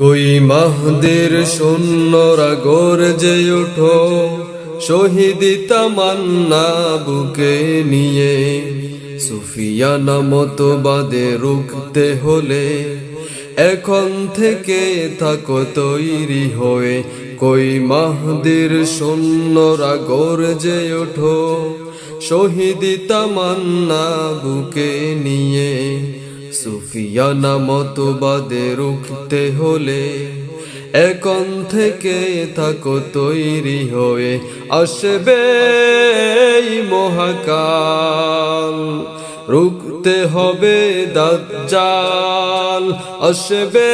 কই মাহদের সৈন্যরা গর্জে ওঠো শহীদ তামান্না বুকে নিয়ে। সুফিয়ানা মতবাদে রুখতে হলে এখন থেকে থাকো তৈরি হয়ে। কই মাহদের সৈন্যরা গর্জে ওঠো শহীদ তামান্না বুকে নিয়ে। সুফিয়ানা মতবাদে রুখতে হলে এখন থেকে থাকো তৈরি হয়ে আসবে মহাকাল। রুখতে হবে দাজ্জাল, আসবে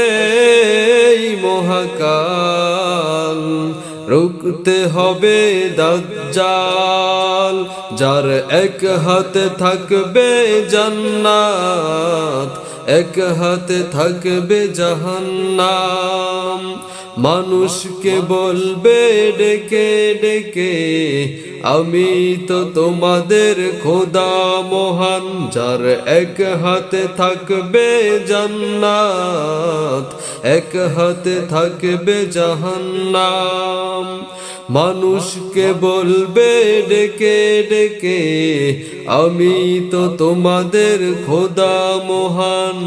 মহাকাল। রুখতে হবে দাজ্জাল, যার এক হাতে থাকবে জান্নাত। এক হাতে থাকবে জাহান্নাম। মানুষকে বলবে, ডেকে ডেকে, আমি তো তোমাদের খোদা মহান, যার এক হাতে থাকবে জান্নাত, এক হাতে থাকবে জাহান্নাম। মানুষকে বলবে, ডেকে ডেকে, আমি তো তোমাদের খোদা মহান,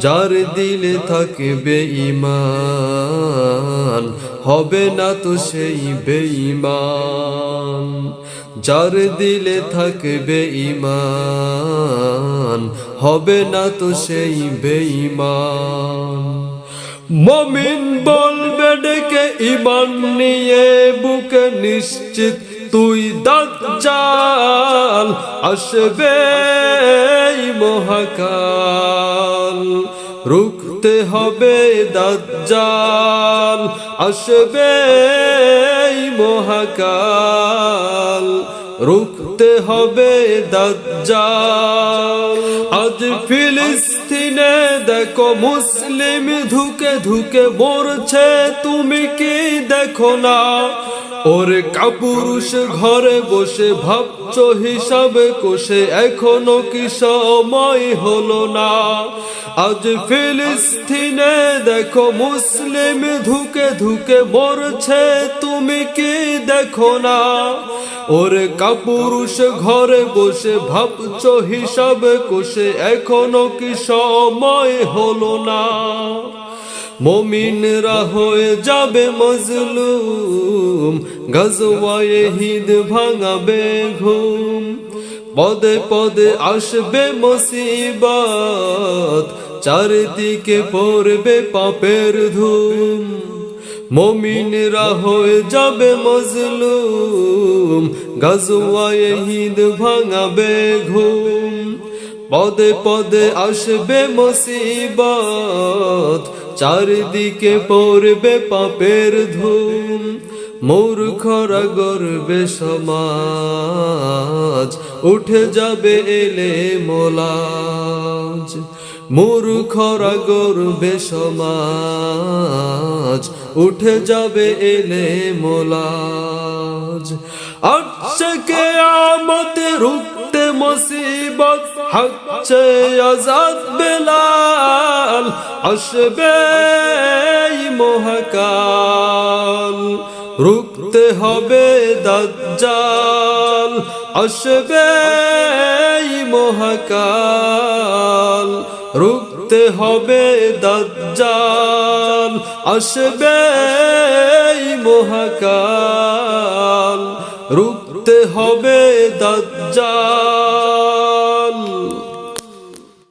যার দিলে থাকবে ইমান হবে না তো সেই বেঈমান, যার দিলে থাকবে ইমান হবে না তো সেই বেঈমান। মমিন বলবে ডেকে ইমান নিয়ে বুকে নিশ্চিত, তুই দাজ্জাল, আসবে মহাকাল। রুখতে হবে দাজ্জাল, আসবে মহাকাল। রুখতে হবে দাজ্জাল। আজ ফিলিস্তিনে দেখো মুসলিম ধুকে ধুকে মরছে তুমি কি দেখো না? ওরে কাপুরুষ ঘরে বসে ভাবছ হিসাবে কোষে, এখনও কি সময় হলো না? আজ ফিলিস্তিনে দেখো মুসলিম ধুকে ধুকে মরছে, তুমি কি দেখো না? ওরে কাপুরুষ ঘরে বসে ভাবছ হিসাবে কোষে, এখনও কি সময় হলো না? মমিনরা হয়ে যাবে মজলুম, গজওয়ায়ে হিদ ভাঙাবে ঘুম। পদে পদে আসবে মুসিবত, চারিদিকে পড়বে পাপের ধুম। মমিনরা হয়ে যাবে মজলুম, গজওয়ায়ে হিদ ভাঙাবে ঘুম। পদে পদে আসবে মুসিবত চারিদিকে পড়বে পাপের ধুম মূর্খরা গর্বে সমাজ উঠে যাবে এলে মোলাজ। মূর্খরা গর্বে সমাজ উঠে যাবে এলে মোলাজ। আচ্ছা কে আমতে রুখতে মুসিবত হচ্ছে আজাদ বেলাল, আসবে মহাকাল। রুখতে হবে দাজ্জাল, আসবে মহাকাল। রুখতে হবে দজ্জাল আসবে মহাকাল। রুখতে হবে দাজ্জাল